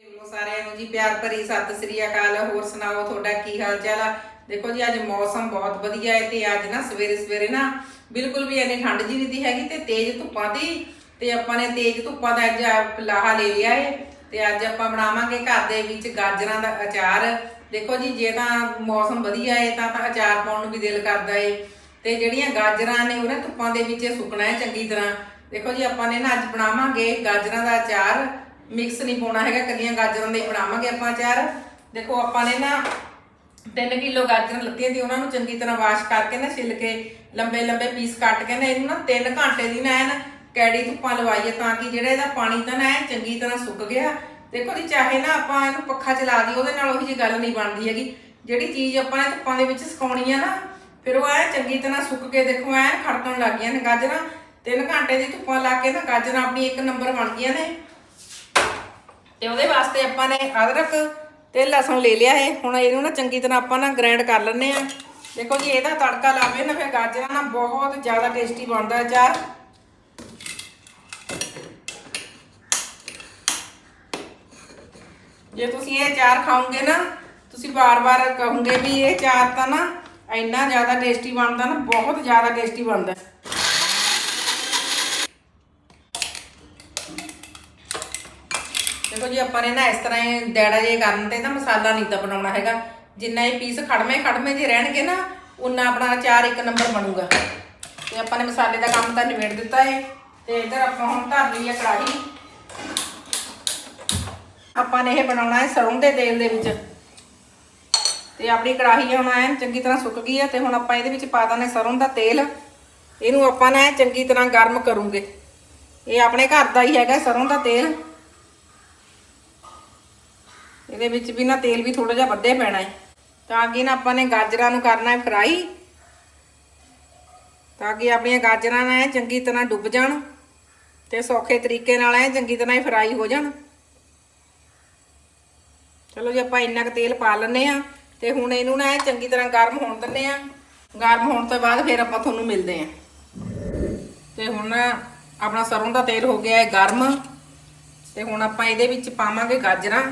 ਦੇਖੋ ਸਾਰਿਆਂ ਨੂੰ ਜੀ ਪਿਆਰ ਭਰੀ ਸਤਿ ਸ੍ਰੀ ਅਕਾਲ। ਹੋਰ ਸੁਣਾਓ, ਤੁਹਾਡਾ ਕੀ ਹਾਲ ਚਾਲ ਆ? ਦੇਖੋ ਜੀ, ਅੱਜ ਮੌਸਮ ਬਹੁਤ ਵਧੀਆ ਹੈ ਤੇ ਅੱਜ ਨਾ ਸਵੇਰੇ ਸਵੇਰੇ ਨਾ ਬਿਲਕੁਲ ਵੀ ਇੰਨੀ ਠੰਡ ਜੀ ਨਹੀਂ ਦੀ ਹੈਗੀ ਤੇ ਤੇਜ਼ ਧੁੱਪਾਂ ਦੀ ਤੇ ਆਪਾਂ ਨੇ ਤੇਜ਼ ਧੁੱਪਾਂ ਦਾ ਅੱਜ ਲਾਹਾ ਲੈ ਲਿਆ ਏ ਤੇ ਅੱਜ ਆਪਾਂ ਬਣਾਵਾਂਗੇ ਘਰ ਦੇ ਵਿੱਚ ਗਾਜਰਾਂ ਦਾ ਅਚਾਰ। ਦੇਖੋ ਜੀ, ਜੇ ਤਾਂ ਮੌਸਮ ਵਧੀਆ ਏ ਤਾਂ ਤਾਂ ਅਚਾਰ ਪਾਉਣ ਨੂੰ ਵੀ ਦਿਲ ਕਰਦਾ ਏ। ਤੇ ਜਿਹੜੀਆਂ ਗਾਜਰਾਂ ਨੇ ਉਹਨੇ ਧੁੱਪਾਂ ਦੇ ਵਿੱਚ ਸੁੱਕਣਾ ਹੈ ਚੰਗੀ ਤਰ੍ਹਾਂ। ਦੇਖੋ ਜੀ, ਆਪਾਂ ਨੇ ਨਾ ਅੱਜ ਬਣਾਵਾਂਗੇ ਗਾਜਰਾਂ ਦਾ ਅਚਾਰ। ਮਿਕਸ ਨਹੀਂ ਪਾਉਣਾ ਹੈਗਾ, ਕੱਲੀਆਂ ਗਾਜਰਾਂ ਦੇ ਹੀ ਬਣਾਵਾਂਗੇ ਆਪਾਂ ਅਚਾਰ। ਦੇਖੋ, ਆਪਾਂ ਨੇ ਨਾ 3 ਕਿਲੋ ਗਾਜਰਾਂ ਲੱਤੀਆਂ ਸੀ ਉਹਨਾਂ ਨੂੰ ਚੰਗੀ ਤਰ੍ਹਾਂ ਵਾਸ਼ ਕਰਕੇ ਨਾ ਛਿੱਲ ਕੇ ਲੰਬੇ ਲੰਬੇ ਪੀਸ ਕੱਟ ਕੇ ਨਾ ਇਹਨੂੰ ਨਾ 3 ਘੰਟੇ ਦੀ ਨਾ ਐਨ ਕੈੜੀ ਧੁੱਪਾਂ ਲਵਾਈਏ ਤਾਂ ਕਿ ਜਿਹੜਾ ਇਹਦਾ ਪਾਣੀ ਤਾਂ ਨਾ ਐਨ ਚੰਗੀ ਤਰ੍ਹਾਂ ਸੁੱਕ ਗਿਆ। ਦੇਖੋ ਜੀ, ਚਾਹੇ ਨਾ ਆਪਾਂ ਇਹਨੂੰ ਪੱਖਾ ਚਲਾ ਦਈਏ, ਉਹਦੇ ਨਾਲ ਉਹੀ ਜੀ ਗੱਲ ਨਹੀਂ ਬਣਦੀ ਹੈਗੀ। ਜਿਹੜੀ ਚੀਜ਼ ਆਪਾਂ ਨੇ ਧੁੱਪਾਂ ਦੇ ਵਿੱਚ ਸੁਕਾਉਣੀ ਆ ਨਾ, ਫਿਰ ਉਹ ਐ ਚੰਗੀ ਤਰ੍ਹਾਂ ਸੁੱਕ ਕੇ ਦੇਖੋ ਐ ਖੜਕਣ ਲੱਗ ਗਈਆਂ ਨੇ ਗਾਜਰਾਂ। 3 ਘੰਟੇ ਦੀ ਧੁੱਪਾਂ ਲਾ ਕੇ ਨਾ ਗਾਜਰਾਂ ਆਪਣੀ ਇੱਕ ਨੰਬਰ ਬਣ ਗਈਆਂ ਨੇ। ਤੇ ਉਹਦੇ ਵਾਸਤੇ ਆਪਾਂ ਨੇ ਅਦਰਕ ਤੇ ਲਸਣ ਲੈ ਲਿਆ ਹੈ ਹੁਣ ਇਹਨੂੰ ਨਾ ਚੰਗੀ ਤਰ੍ਹਾਂ ਆਪਾਂ ਨਾ ਗ੍ਰਾਈਂਡ ਕਰ ਲੈਣੇ ਆ ਦੇਖੋ ਜੀ, ਇਹਦਾ ਤੜਕਾ ਲਾਵੇ ਨਾ ਫਿਰ ਗਾਜਰਾਂ ਨਾ ਬਹੁਤ ਜ਼ਿਆਦਾ ਟੇਸਟੀ ਬਣਦਾ ਚਾਰ ਜੇ ਤੁਸੀਂ ਇਹ ਚਾਰ ਖਾਓਗੇ ਨਾ, ਤੁਸੀਂ ਬਾਰ-ਬਾਰ ਕਹੋਗੇ ਵੀ ਇਹ ਚਾਰ ਤਾਂ ਨਾ ਇੰਨਾ ਜ਼ਿਆਦਾ ਟੇਸਟੀ ਬਣਦਾ ਨਾ, ਬਹੁਤ ਜ਼ਿਆਦਾ ਟੇਸਟੀ ਬਣਦਾ ਦੇਖੋ ਜੀ, ਆਪਾਂ ਨੇ ਨਾ ਇਸ ਤਰ੍ਹਾਂ ਹੀ ਡੈੜਾ ਜੇ ਕਰਨ ਤੇ ਨਾ ਮਸਾਲਾ ਨਹੀਂ ਤਾਂ ਬਣਾਉਣਾ ਹੈਗਾ। ਜਿੰਨਾ ਇਹ ਪੀਸ ਖੜਮੇ ਖੜਮੇ ਜੇ ਰਹਿਣਗੇ ਨਾ ਉਨਾ ਆਪਣਾ ਅਚਾਰ ਇੱਕ ਨੰਬਰ ਬਣੂਗਾ। ਤੇ ਆਪਾਂ ਨੇ ਮਸਾਲੇ ਦਾ ਕੰਮ ਤਾਂ ਨਿਬੇੜ ਦਿੱਤਾ ਏ। ਤੇ ਇਧਰ ਆਪਾਂ ਹੁਣ ਧਰ ਲਈ ਹੈ ਕੜਾਹੀ। ਆਪਾਂ ਨੇ ਇਹ ਬਣਾਉਣਾ ਹੈ ਸਰੋਂ ਦੇ ਤੇਲ ਦੇ ਵਿੱਚ। ਤੇ ਆਪਣੀ ਕੜਾਹੀ ਹੁਣ ਐ ਚੰਗੀ ਤਰ੍ਹਾਂ ਸੁੱਕ ਗਈ ਹੈ ਤੇ ਹੁਣ ਆਪਾਂ ਇਹਦੇ ਵਿੱਚ ਪਾ ਦਾਂਗੇ ਸਰੋਂ ਦਾ ਤੇਲ। ਇਹਨੂੰ ਆਪਾਂ ਨੇ ਚੰਗੀ ਤਰ੍ਹਾਂ ਗਰਮ ਕਰੂੰਗੇ। ਇਹ ਆਪਣੇ ਘਰ ਦਾ ਹੀ ਹੈਗਾ ਸਰੋਂ ਦਾ ਤੇਲ। ਇਹਦੇ ਵਿੱਚ ਵੀ ਨਾ ਤੇਲ ਵੀ ਥੋੜਾ ਜਿਹਾ ਵੱਧੇ ਪੈਣਾ ਹੈ। ਤਾਂ ਕਿ ਨਾ ਆਪਾਂ ਨੇ ਗਾਜਰਾਂ ਨੂੰ ਕਰਨਾ ਹੈ ਫਰਾਈ। ਤਾਂ ਕਿ ਆਪਣੀਆਂ ਗਾਜਰਾਂ ਨਾ ਚੰਗੀ ਤਰ੍ਹਾਂ ਡੁੱਬ ਜਾਣ ਤੇ ਸੌਖੇ ਤਰੀਕੇ ਨਾਲ ਐ ਚੰਗੀ ਤਰ੍ਹਾਂ ਹੀ ਫਰਾਈ ਹੋ ਜਾਣ। ਚਲੋ ਜੀ ਆਪਾਂ ਇੰਨਾ ਕੁ ਤੇਲ ਪਾ ਲੈਨੇ ਆ ਤੇ ਹੁਣ ਇਹਨੂੰ ਨਾ ਐਨ ਚੰਗੀ ਤਰ੍ਹਾਂ ਗਰਮ ਹੋਣ ਦਿੰਨੇ ਆ ਗਰਮ ਹੋਣ ਤੋਂ ਬਾਅਦ ਫਿਰ ਆਪਾਂ ਤੁਹਾਨੂੰ ਮਿਲਦੇ ਆ ਤੇ ਹੁਣ ਆਪਣਾ ਸਰੋਂ ਦਾ ਤੇਲ ਹੋ ਗਿਆ ਹੈ ਗਰਮ। ਤੇ ਹੁਣ ਆਪਾਂ ਇਹਦੇ ਵਿੱਚ ਪਾਵਾਂਗੇ ਗਾਜਰਾਂ।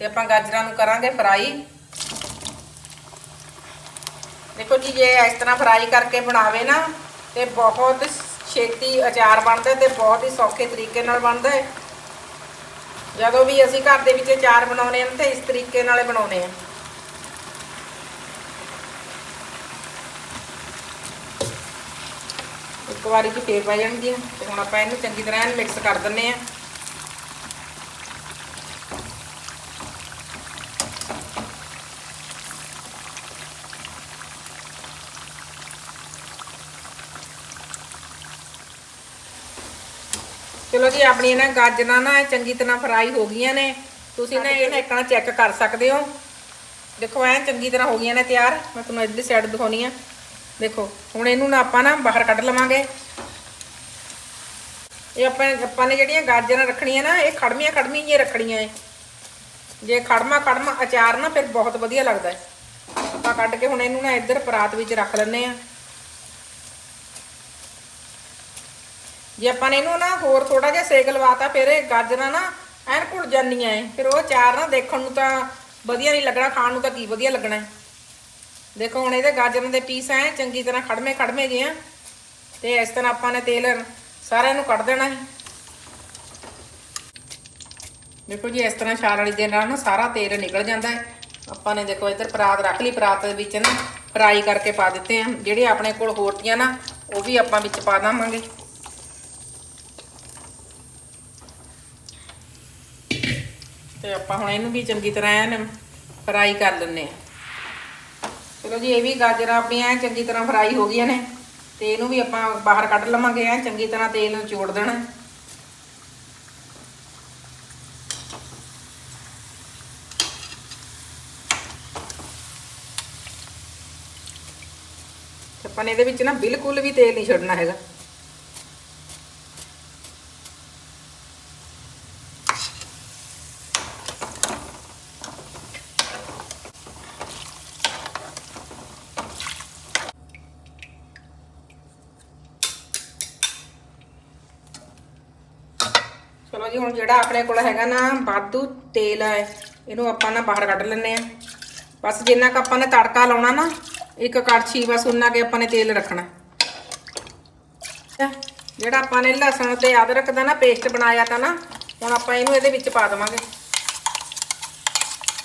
ਤੇ ਆਪਾਂ ਗਾਜਰਾਂ ਨੂੰ ਕਰਾਂਗੇ ਫਰਾਈ। ਦੇਖੋ ਜੀ, ਜੇ ਇਸ ਤਰ੍ਹਾਂ ਫਰਾਈ ਕਰਕੇ ਬਣਾਵੇ ਨਾ, ਤੇ ਬਹੁਤ ਛੇਤੀ ਅਚਾਰ ਬਣਦਾ ਤੇ ਬਹੁਤ ਹੀ ਸੌਖੇ ਤਰੀਕੇ ਨਾਲ ਬਣਦਾ ਹੈ। ਜਦੋਂ ਵੀ ਅਸੀਂ ਘਰ ਦੇ ਵਿੱਚ ਅਚਾਰ ਬਣਾਉਨੇ ਹਨ ਤੇ ਇਸ ਤਰੀਕੇ ਨਾਲ ਹੀ ਬਣਾਉਨੇ ਆ ਇੱਕ ਵਾਰੀ ਚ ਫੇਰ ਪੈ ਜਾਣਗੀਆਂ, ਤੇ ਹੁਣ ਆਪਾਂ ਇਹਨੂੰ ਚੰਗੀ ਤਰ੍ਹਾਂ ਮਿਕਸ ਕਰ ਦਿੰਨੇ ਆ ਚਲੋ ਜੀ ਆਪਣੀ ਨਾ ਗਾਜਰਾਂ ਨਾ ਚੰਗੀ ਤਰ੍ਹਾਂ ਫਰਾਈ ਹੋ ਗਈਆਂ ਨੇ। ਤੁਸੀਂ ਨਾ ਇਹ ਇੱਕਣਾ ਚੈੱਕ ਕਰ ਸਕਦੇ ਹੋ। ਦੇਖੋ, ਐ ਚੰਗੀ ਤਰ੍ਹਾਂ ਹੋ ਗਈਆਂ ਨੇ ਤਿਆਰ। ਮੈਂ ਤੁਹਾਨੂੰ ਇਧਰਲੀ ਸਾਈਡ ਦਿਖਾਉਣੀ ਆ। ਦੇਖੋ, ਹੁਣ ਇਹਨੂੰ ਨਾ ਆਪਾਂ ਨਾ ਬਾਹਰ ਕੱਢ ਲਵਾਂਗੇ। ਇਹ ਆਪਾਂ ਆਪਾਂ ਨੇ ਜਿਹੜੀਆਂ ਗਾਜਰਾਂ ਰੱਖਣੀਆਂ ਨਾ, ਇਹ ਖੜਮੀਆਂ ਖੜਮੀਆਂ ਹੀ ਰੱਖਣੀਆਂ ਏ ਜੇ ਖੜਮਾ ਖੜਮਾ ਅਚਾਰ ਨਾ, ਫਿਰ ਬਹੁਤ ਵਧੀਆ ਲੱਗਦਾ ਹੈ। ਆਪਾਂ ਕੱਢ ਕੇ ਹੁਣ ਇਹਨੂੰ ਨਾ ਇੱਧਰ ਪਰਾਤ ਵਿੱਚ ਰੱਖ ਲੈਣੇ ਆ ਜੇ ਆਪਾਂ ਨੇ ਇਹਨੂੰ ਨਾ ਹੋਰ ਥੋੜਾ ਜਿਹਾ ਸੇਕ ਲਵਾਤਾ, ਫਿਰ ਇਹ ਗਾਜਰਾਂ ਨਾ ਐਨ ਘੁਲ ਜਾਂਦੀਆਂ ਐ। ਫਿਰ ਉਹ ਚਾਰ ਨਾ ਦੇਖਣ ਨੂੰ ਤਾਂ ਵਧੀਆ ਨਹੀਂ ਲੱਗਣਾ, ਖਾਣ ਨੂੰ ਤਾਂ ਕੀ ਵਧੀਆ ਲੱਗਣਾ ਹੈ ਦੇਖੋ ਹੁਣ ਇਹਦੇ ਗਾਜਰਾਂ ਦੇ ਪੀਸ ਐ, ਚੰਗੀ ਤਰ੍ਹਾਂ ਖੜਮੇ ਖੜਮੇ ਗਏ ਆ। ਤੇ ਇਸ ਤਰ੍ਹਾਂ ਆਪਾਂ ਨੇ ਤੇਲ ਸਾਰਿਆਂ ਨੂੰ ਕੱਢ ਦੇਣਾ ਹੈ ਦੇਖੋ ਜੀ, ਇਸ ਤਰ੍ਹਾਂ ਛਾਲ ਵਾਲੀ ਦੇ ਨਾਲ ਨਾ ਸਾਰਾ ਤੇਲ ਨਿਕਲ ਜਾਂਦਾ ਹੈ ਆਪਾਂ ਨੇ ਦੇਖੋ ਇੱਧਰ ਪਰਾਤ ਰੱਖ ਲਈ, ਪਰਾਤ ਦੇ ਵਿੱਚ ਨਾ ਫਰਾਈ ਕਰਕੇ ਪਾ ਦਿੱਤੇ ਆ। ਜਿਹੜੇ ਆਪਣੇ ਕੋਲ ਹੋਰਤੀਆਂ ਨਾ, ਉਹ ਵੀ ਆਪਾਂ ਵਿੱਚ ਪਾ ਦਾਂਗੇ ਤੇ ਆਪਾਂ ਹੁਣ ਇਹਨੂੰ ਵੀ ਚੰਗੀ ਤਰ੍ਹਾਂ ਐਨ ਫਰਾਈ ਕਰ ਲੈਣੇ ਆ ਚਲੋ ਜੀ, ਇਹ ਵੀ ਗਾਜਰਾਂ ਆਪਣੀਆਂ ਚੰਗੀ ਤਰ੍ਹਾਂ ਫਰਾਈ ਹੋ ਗਈਆਂ ਨੇ, ਤੇ ਇਹਨੂੰ ਵੀ ਆਪਾਂ ਬਾਹਰ ਕੱਢ ਲਵਾਂਗੇ ਐ, ਚੰਗੀ ਤਰ੍ਹਾਂ ਤੇਲ ਨੂੰ ਚੋੜ ਦੇਣਾ। ਆਪਾਂ ਨੇ ਇਹਦੇ ਵਿੱਚ ਨਾ ਬਿਲਕੁਲ ਵੀ ਤੇਲ ਨਹੀਂ ਛੱਡਣਾ ਹੈਗਾ। ਹੁਣ ਜਿਹੜਾ ਆਪਣੇ ਕੋਲ ਹੈਗਾ ਨਾ ਵਾਧੂ ਤੇਲ ਹੈ, ਇਹਨੂੰ ਆਪਾਂ ਨਾ ਬਾਹਰ ਕੱਢ ਲੈਣੇ ਆ ਬਸ ਜਿੰਨਾ ਕ ਆਪਾਂ ਨੇ ਤੜਕਾ ਲਾਉਣਾ ਨਾ, ਇੱਕ ਕੜਛੀ ਬਸ ਉਨਾ ਕੇ ਆਪਾਂ ਨੇ ਤੇਲ ਰੱਖਣਾ। ਜਿਹੜਾ ਆਪਾਂ ਨੇ ਲਸਣ ਤੇ ਅਦਰਕ ਦਾ ਨਾ ਪੇਸਟ ਬਣਾਇਆ ਤਾਂ ਨਾ, ਹੁਣ ਆਪਾਂ ਇਹਨੂੰ ਇਹਦੇ ਵਿੱਚ ਪਾ ਦੇਵਾਂਗੇ।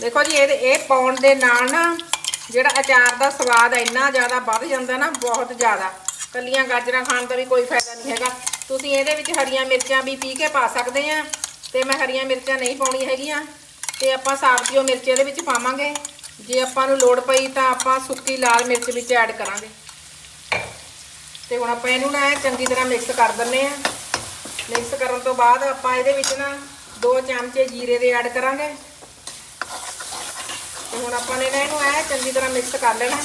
ਦੇਖੋ ਜੀ, ਇਹ ਇਹ ਪਾਉਣ ਦੇ ਨਾਲ ਨਾ ਜਿਹੜਾ ਅਚਾਰ ਦਾ ਸਵਾਦ ਇੰਨਾ ਜ਼ਿਆਦਾ ਵੱਧ ਜਾਂਦਾ ਨਾ, ਬਹੁਤ ਜ਼ਿਆਦਾ। ਕੱਲੀਆਂ ਗਾਜਰਾਂ ਖਾਣ ਦਾ ਵੀ ਕੋਈ ਫਾਇਦਾ ਨਹੀਂ ਹੈਗਾ। ਤੁਸੀਂ ਇਹਦੇ ਵਿੱਚ ਹਰੀਆਂ ਮਿਰਚਾਂ ਵੀ ਪੀ ਕੇ ਪਾ ਸਕਦੇ ਆ। ਤੇ ਮੈਂ ਹਰੀਆਂ ਮਿਰਚਾਂ ਨਹੀਂ ਪਾਉਣੀਆਂ ਹੈਗੀਆਂ। ਤੇ ਆਪਾਂ ਸਾਬਤੀਓ ਮਿਰਚ ਇਹਦੇ ਵਿੱਚ ਪਾਵਾਂਗੇ। ਜੇ ਆਪਾਂ ਨੂੰ ਲੋੜ ਪਈ ਤਾਂ ਆਪਾਂ ਸੁੱਕੀ ਲਾਲ ਮਿਰਚ ਵਿੱਚ ਐਡ ਕਰਾਂਗੇ। ਤੇ ਹੁਣ ਆਪਾਂ ਇਹਨੂੰ ਨਾ ਐਂ ਚੰਗੀ ਤਰ੍ਹਾਂ ਮਿਕਸ ਕਰ ਦਿੰਨੇ ਆ। ਮਿਕਸ ਕਰਨ ਤੋਂ ਬਾਅਦ ਆਪਾਂ ਇਹਦੇ ਵਿੱਚ ਨਾ 2 ਚਮਚੇ ਜੀਰੇ ਦੇ ਐਡ ਕਰਾਂਗੇ। ਤੇ ਹੁਣ ਆਪਾਂ ਨੇ ਨਾ ਇਹਨੂੰ ਐ ਚੰਗੀ ਤਰ੍ਹਾਂ ਮਿਕਸ ਕਰ ਲੈਣਾ।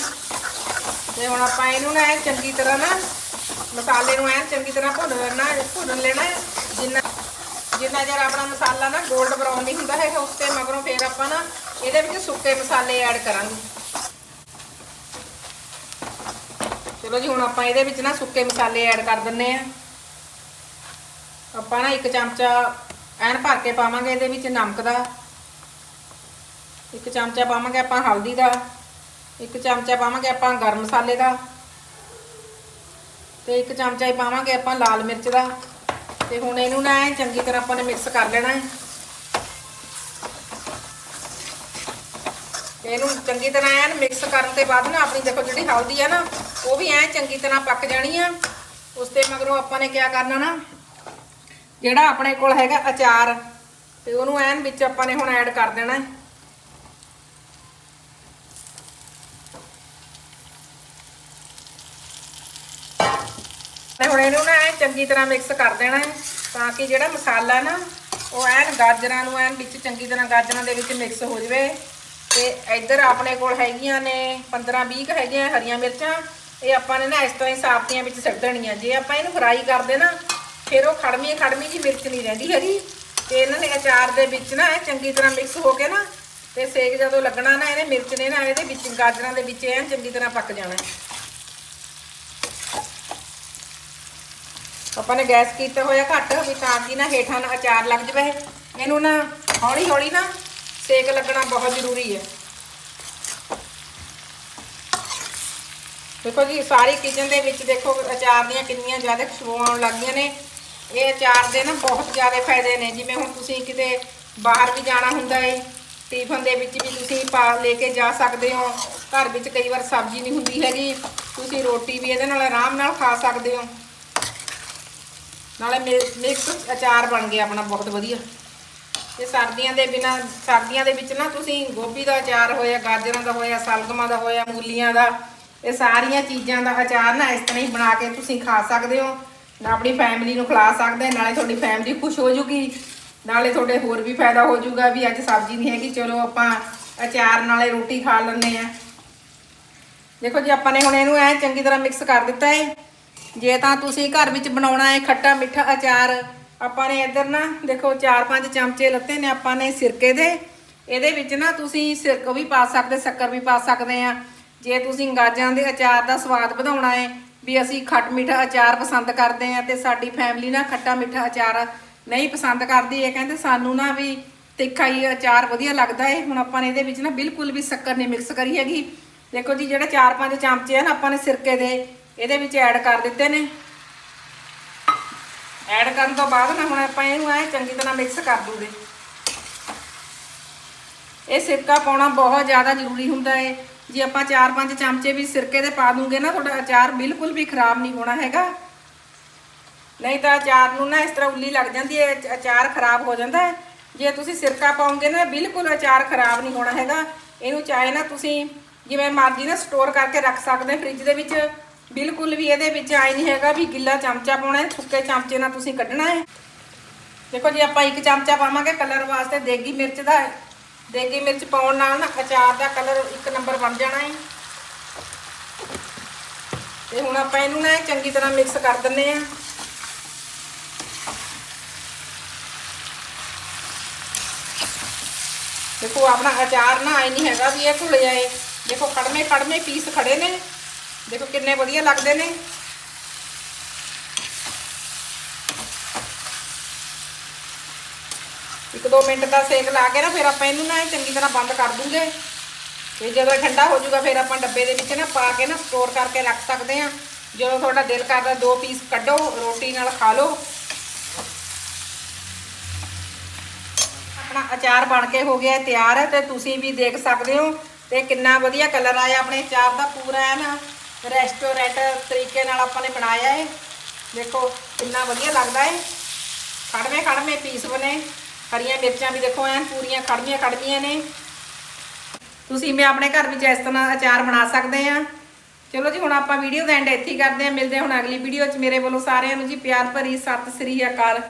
ਤੇ ਹੁਣ ਆਪਾਂ ਇਹਨੂੰ ਨਾ ਐ ਚੰਗੀ ਤਰ੍ਹਾਂ ਨਾ ਮਸਾਲੇ ਨੂੰ ਐਨ ਚੰਗੀ ਤਰ੍ਹਾਂ ਭੁੰਨ ਲੈਣਾ ਭੁੰਨ ਲੈਣਾ ਜਿੰਨਾ ਜਿੰਨਾ ਚਿਰ ਆਪਣਾ ਮਸਾਲਾ ਨਾ 골ਡ ਬਰਾਊਨ ਨਹੀਂ ਹੁੰਦਾ ਹੈ, ਉਸ ਤੇ ਮਗਰੋਂ ਫੇਰ ਆਪਾਂ ਨਾ ਇਹਦੇ ਵਿੱਚ ਸੁੱਕੇ ਮਸਾਲੇ ਐਡ ਕਰਾਂਗੇ। ਚਲੋ ਜੀ, ਹੁਣ ਆਪਾਂ ਇਹਦੇ ਵਿੱਚ ਨਾ ਸੁੱਕੇ ਮਸਾਲੇ ਐਡ ਕਰ ਦਿੰਨੇ ਆ ਆਪਾਂ ਨਾ ਇੱਕ ਚਮਚਾ ਐਨ ਭਰ ਕੇ ਪਾਵਾਂਗੇ ਇਹਦੇ ਵਿੱਚ ਨਮਕ ਦਾ। ਇੱਕ ਚਮਚਾ ਪਾਵਾਂਗੇ ਆਪਾਂ ਹਲਦੀ ਦਾ। ਇੱਕ ਚਮਚਾ ਪਾਵਾਂਗੇ ਆਪਾਂ ਗਰਮ ਮਸਾਲੇ ਦਾ। ਤੇ ਇੱਕ ਚਮਚਾ ਹੀ ਪਾਵਾਂਗੇ ਆਪਾਂ ਲਾਲ ਮਿਰਚ ਦਾ। ਤੇ ਹੁਣ ਇਹਨੂੰ ਨਾ ਚੰਗੀ ਤਰ੍ਹਾਂ ਆਪਾਂ ਨੇ ਮਿਕਸ ਕਰ ਲੈਣਾ ਹੈ। ਇਹਨੂੰ ਚੰਗੀ ਤਰ੍ਹਾਂ ਐਨ ਮਿਕਸ ਕਰਨ ਤੇ ਬਾਅਦ ਨਾ ਆਪਣੀ ਦੇਖੋ ਜਿਹੜੀ ਹਲਦੀ ਆ ਨਾ, ਉਹ ਵੀ ਐਂ ਚੰਗੀ ਤਰ੍ਹਾਂ ਪੱਕ ਜਾਣੀ ਆ। ਉਸ ਤੇ ਮਗਰੋਂ ਆਪਾਂ ਨੇ ਕੀ ਕਰਨਾ ਨਾ, ਜਿਹੜਾ ਆਪਣੇ ਕੋਲ ਹੈਗਾ ਅਚਾਰ, ਤੇ ਉਹਨੂੰ ਐਨ ਵਿੱਚ ਆਪਾਂ ਨੇ ਹੁਣ ਐਡ ਕਰ ਦੇਣਾ ਹੈ ਤੇ ਹੁਣ ਇਹਨੂੰ ਨਾ ਐਨ ਚੰਗੀ ਤਰ੍ਹਾਂ ਮਿਕਸ ਕਰ ਦੇਣਾ ਹੈ ਤਾਂ ਕਿ ਜਿਹੜਾ ਮਸਾਲਾ ਨਾ, ਉਹ ਐਨ ਗਾਜਰਾਂ ਨੂੰ ਐਨ ਵਿੱਚ ਚੰਗੀ ਤਰ੍ਹਾਂ ਗਾਜਰਾਂ ਦੇ ਵਿੱਚ ਮਿਕਸ ਹੋ ਜਾਵੇ। ਤੇ ਇੱਧਰ ਆਪਣੇ ਕੋਲ ਹੈਗੀਆਂ ਨੇ 15 20 ਕੁ ਹੈਗੀਆਂ ਹਰੀਆਂ ਮਿਰਚਾਂ। ਇਹ ਆਪਾਂ ਨੇ ਨਾ ਇਸ ਤਰ੍ਹਾਂ ਹੀ ਸਾਬਤੀਆਂ ਵਿੱਚ ਸਿੱਟ ਦੇਣੀਆਂ। ਜੇ ਆਪਾਂ ਇਹਨੂੰ ਫਰਾਈ ਕਰਦੇ ਨਾ, ਫਿਰ ਉਹ ਖੜਮੀ ਖੜਮੀ ਜੀ ਮਿਰਚ ਨਹੀਂ ਰਹਿੰਦੀ ਹੈਗੀ। ਤੇ ਇਹਨਾਂ ਨੇ ਅਚਾਰ ਦੇ ਵਿੱਚ ਨਾ ਇਹ ਚੰਗੀ ਤਰ੍ਹਾਂ ਮਿਕਸ ਹੋ ਕੇ ਨਾ, ਤੇ ਸੇਕ ਜਦੋਂ ਲੱਗਣਾ ਨਾ ਇਹਨੇ ਮਿਰਚ ਨੇ ਨਾ ਇਹਦੇ ਵਿੱਚ ਗਾਜਰਾਂ ਦੇ ਵਿੱਚ ਐਨ ਚੰਗੀ ਤਰ੍ਹਾਂ ਪੱਕ ਜਾਣਾ। ਆਪਾਂ ਨੇ ਗੈਸ ਕੀਤਾ ਹੋਇਆ ਘੱਟ, ਵੀ ਤਾਂ ਕਿ ਨਾ ਹੇਠਾਂ ਨਾ ਅਚਾਰ ਲੱਗ ਜਵੇ। ਇਹਨੂੰ ਨਾ ਹੌਲੀ ਹੌਲੀ ਨਾ ਸੇਕ ਲੱਗਣਾ ਬਹੁਤ ਜ਼ਰੂਰੀ ਹੈ। ਦੇਖੋ ਜੀ, ਸਾਰੀ ਕਿਚਨ ਦੇ ਵਿੱਚ ਦੇਖੋ ਅਚਾਰ ਦੀਆਂ ਕਿੰਨੀਆਂ ਜ਼ਿਆਦਾ ਖੁਸ਼ਬੂਆਂ ਆਉਣ ਲੱਗੀਆਂ ਨੇ। ਇਹ ਅਚਾਰ ਦੇ ਨਾ ਬਹੁਤ ਜ਼ਿਆਦਾ ਫਾਇਦੇ ਨੇ। ਜਿਵੇਂ ਹੁਣ ਤੁਸੀਂ ਕਿਤੇ ਬਾਹਰ ਵੀ ਜਾਣਾ ਹੁੰਦਾ ਏ, ਟਿਫਨ ਦੇ ਵਿੱਚ ਵੀ ਤੁਸੀਂ ਪਾ ਲੈ ਕੇ ਜਾ ਸਕਦੇ ਹੋ। ਘਰ ਵਿੱਚ ਕਈ ਵਾਰ ਸਬਜ਼ੀ ਨਹੀਂ ਹੁੰਦੀ ਹੈਗੀ। ਤੁਸੀਂ ਰੋਟੀ ਵੀ ਇਹਦੇ ਨਾਲ ਆਰਾਮ ਨਾਲ ਖਾ ਸਕਦੇ ਹੋ। ਨਾਲੇ ਮਿਕਸ ਅਚਾਰ ਬਣ ਗਿਆ ਆਪਣਾ, ਬਹੁਤ ਵਧੀਆ। ਤੇ ਸਰਦੀਆਂ ਦੇ ਬਿਨਾ ਸਰਦੀਆਂ ਦੇ ਵਿੱਚ ਨਾ ਤੁਸੀਂ ਗੋਭੀ ਦਾ ਅਚਾਰ ਹੋਇਆ, ਗਾਜਰਾਂ ਦਾ ਹੋਇਆ, ਸਲਗਮਾਂ ਦਾ ਹੋਇਆ, ਮੂਲੀਆਂ ਦਾ, ਇਹ ਸਾਰੀਆਂ ਚੀਜ਼ਾਂ ਦਾ ਅਚਾਰ ਨਾ ਇਸ ਤਰ੍ਹਾਂ ਹੀ ਬਣਾ ਕੇ ਤੁਸੀਂ ਖਾ ਸਕਦੇ ਹੋ। ਨਾ ਆਪਣੀ ਫੈਮਿਲੀ ਨੂੰ ਖਿਲਾ ਸਕਦੇ, ਨਾਲੇ ਤੁਹਾਡੀ ਫੈਮਿਲੀ ਖੁਸ਼ ਹੋ ਜੂਗੀ। ਨਾਲੇ ਤੁਹਾਡੇ ਹੋਰ ਵੀ ਫਾਇਦਾ ਹੋ ਜੂਗਾ ਵੀ ਅੱਜ ਸਬਜ਼ੀ ਨਹੀਂ ਹੈਗੀ, ਚਲੋ ਆਪਾਂ ਅਚਾਰ ਨਾਲੇ ਰੋਟੀ ਖਾ ਲੈਂਦੇ ਆ ਦੇਖੋ ਜੀ, ਆਪਾਂ ਨੇ ਹੁਣ ਇਹਨੂੰ ਐ ਚੰਗੀ ਤਰ੍ਹਾਂ ਮਿਕਸ ਕਰ ਦਿੱਤਾ ਹੈ। ਜੇ ਤਾਂ ਤੁਸੀਂ ਘਰ ਵਿੱਚ ਬਣਾਉਣਾ ਹੈ ਖੱਟਾ ਮਿੱਠਾ ਅਚਾਰ, ਆਪਾਂ ਨੇ ਇੱਧਰ ਨਾ ਦੇਖੋ 4-5 ਚਮਚੇ ਲੱਤੇ ਨੇ ਆਪਾਂ ਨੇ ਸਿਰਕੇ ਦੇ। ਇਹਦੇ ਵਿੱਚ ਨਾ ਤੁਸੀਂ ਸਿਰਕ ਵੀ ਪਾ ਸਕਦੇ, ਸ਼ੱਕਰ ਵੀ ਪਾ ਸਕਦੇ ਆ। ਜੇ ਤੁਸੀਂ ਗਾਜਰਾਂ ਦੇ ਅਚਾਰ ਦਾ ਸਵਾਦ ਵਧਾਉਣਾ ਹੈ ਵੀ ਅਸੀਂ ਖੱਟ ਮਿੱਠਾ ਅਚਾਰ ਪਸੰਦ ਕਰਦੇ ਆ ਤੇ ਸਾਡੀ ਫੈਮਿਲੀ ਨਾ ਖੱਟਾ ਮਿੱਠਾ ਅਚਾਰ ਨਹੀਂ ਪਸੰਦ ਕਰਦੀ, ਇਹ ਕਹਿੰਦੇ ਸਾਨੂੰ ਨਾ ਵੀ ਤਿੱਖਾ ਹੀ ਅਚਾਰ ਵਧੀਆ ਲੱਗਦਾ ਹੈ ਹੁਣ ਆਪਾਂ ਨੇ ਇਹਦੇ ਵਿੱਚ ਨਾ ਬਿਲਕੁਲ ਵੀ ਸ਼ੱਕਰ ਨਹੀਂ ਮਿਕਸ ਕਰੀ ਹੈਗੀ। ਦੇਖੋ ਜੀ, ਜਿਹੜੇ 4-5 ਚਮਚੇ ਆ ਨਾ ਆਪਾਂ ਨੇ ਸਿਰਕੇ ਦੇ ਇਹਦੇ ਵਿੱਚ ਐਡ ਕਰ ਦਿੱਤੇ ਨੇ। ਐਡ ਕਰਨ ਤੋਂ ਬਾਅਦ ਨਾ ਹੁਣ ਆਪਾਂ ਇਹਨੂੰ ਐ ਚੰਗੀ ਤਰ੍ਹਾਂ ਮਿਕਸ ਕਰ ਦੂਗੇ। ਇਹ ਸਿਰਕਾ ਪਾਉਣਾ ਬਹੁਤ ਜ਼ਿਆਦਾ ਜ਼ਰੂਰੀ ਹੁੰਦਾ ਹੈ ਜੇ ਆਪਾਂ 4-5 ਚਮਚੇ ਵੀ ਸਿਰਕੇ ਦੇ ਪਾ ਦੂੰਗੇ ਨਾ, ਤੁਹਾਡਾ ਅਚਾਰ ਬਿਲਕੁਲ ਵੀ ਖਰਾਬ ਨਹੀਂ ਹੋਣਾ ਹੈਗਾ। ਨਹੀਂ ਤਾਂ ਅਚਾਰ ਨੂੰ ਨਾ ਇਸ ਤਰ੍ਹਾਂ ਉੱਲੀ ਲੱਗ ਜਾਂਦੀ ਹੈ ਅਚਾਰ ਖਰਾਬ ਹੋ ਜਾਂਦਾ ਹੈ ਜੇ ਤੁਸੀਂ ਸਿਰਕਾ ਪਾਉਂਗੇ ਨਾ, ਬਿਲਕੁਲ ਅਚਾਰ ਖਰਾਬ ਨਹੀਂ ਹੋਣਾ ਹੈਗਾ। ਇਹਨੂੰ ਚਾਹੇ ਨਾ ਤੁਸੀਂ ਜਿਵੇਂ ਮਰਜ਼ੀ ਨਾ ਸਟੋਰ ਕਰਕੇ ਰੱਖ ਸਕਦੇ ਫ੍ਰਿਜ ਦੇ ਵਿੱਚ। ਬਿਲਕੁਲ ਵੀ ਇਹਦੇ ਵਿੱਚ ਆਈ ਨਹੀਂ ਹੈਗਾ ਵੀ ਗਿੱਲਾ ਚਮਚਾ ਪਾਉਣਾ ਹੈ, ਸੁੱਕੇ ਚਮਚੇ ਨਾਲ ਤੁਸੀਂ ਕੱਢਣਾ ਹੈ। ਦੇਖੋ ਜੀ, ਆਪਾਂ ਇੱਕ ਚਮਚਾ ਪਾਵਾਂਗੇ, ਕਲਰ ਵਾਸਤੇ ਦੇਗੀ ਮਿਰਚ ਦਾ ਦੇਗੀ ਮਿਰਚ ਪਾਉਣ ਨਾਲ ਨਾ ਅਚਾਰ ਦਾ ਕਲਰ ਇੱਕ ਨੰਬਰ ਬਣ ਜਾਣਾ ਹੈ। ਤੇ ਹੁਣ ਆਪਾਂ ਇਹਨੂੰ ਨਾ ਚੰਗੀ ਤਰ੍ਹਾਂ ਮਿਕਸ ਕਰ ਦਿੰਨੇ ਆ ਦੇਖੋ, ਆਪਣਾ ਅਚਾਰ ਨਾ ਆਈ ਨਹੀਂ ਹੈਗਾ ਵੀ ਇਹ ਘੁਲ ਜਾਏ। ਦੇਖੋ ਕੜਮੇ ਕੜਮੇ ਪੀਸ ਖੜੇ ਨੇ। ਦੇਖੋ ਕਿੰਨੇ ਵਧੀਆ ਲੱਗਦੇ ਨੇ। 1-2 ਮਿੰਟ ਦਾ ਸੇਕ ਲਾ ਕੇ ਨਾ, ਫਿਰ ਆਪਾਂ ਇਹਨੂੰ ਨਾ ਚੰਗੀ ਤਰ੍ਹਾਂ ਬੰਦ ਕਰ ਦੂੰਗੇ। ਤੇ ਜਦੋਂ ਠੰਡਾ ਹੋ ਜਾਊਗਾ, ਫਿਰ ਆਪਾਂ ਡੱਬੇ ਦੇ ਵਿੱਚ ਨਾ ਪਾ ਕੇ ਨਾ ਸਟੋਰ ਕਰਕੇ ਰੱਖ ਸਕਦੇ ਆ ਜਦੋਂ ਤੁਹਾਡਾ ਦਿਲ ਕਰਦਾ, ਦੋ ਪੀਸ ਕੱਢੋ, ਰੋਟੀ ਨਾਲ ਖਾ ਲਓ। ਆਪਣਾ ਅਚਾਰ ਬਣ ਕੇ ਹੋ ਗਿਆ ਹੈ ਤਿਆਰ ਤੇ ਤੁਸੀਂ ਵੀ ਦੇਖ ਸਕਦੇ ਹੋ। ਤੇ ਕਿੰਨਾ ਵਧੀਆ ਕਲਰ ਆਇਆ ਆਪਣੇ ਅਚਾਰ ਦਾ, ਪੂਰਾ ਹੈ ਨਾ ਰੈਸਟੋਰੈਂਟ ਤਰੀਕੇ ਨਾਲ ਆਪਾਂ ਨੇ ਬਣਾਇਆ ਹੈ ਦੇਖੋ, ਕਿੰਨਾ ਵਧੀਆ ਲੱਗਦਾ ਹੈ ਖੜਵੇਂ ਖੜਵੇਂ ਪੀਸ ਬਣੇ। ਹਰੀਆਂ ਮਿਰਚਾਂ ਵੀ ਦੇਖੋ, ਐਨ ਪੂਰੀਆਂ ਖੜਵੀਆਂ ਖੜਵੀਆਂ ਨੇ। ਤੁਸੀਂ ਮੈਂ ਆਪਣੇ ਘਰ ਵਿੱਚ ਇਸ ਤਰ੍ਹਾਂ ਅਚਾਰ ਬਣਾ ਸਕਦੇ ਆ। ਚਲੋ ਜੀ, ਹੁਣ ਆਪਾਂ ਵੀਡੀਓ ਦਾ ਐਂਡ ਇੱਥੇ ਹੀ ਕਰਦੇ ਆ। ਮਿਲਦੇ ਹਾਂ ਹੁਣ ਅਗਲੀ ਵੀਡੀਓ 'ਚ ਮੇਰੇ ਵੱਲੋਂ ਸਾਰਿਆਂ ਨੂੰ ਜੀ ਪਿਆਰ ਭਰੀ ਸਤਿ ਸ੍ਰੀ ਅਕਾਲ।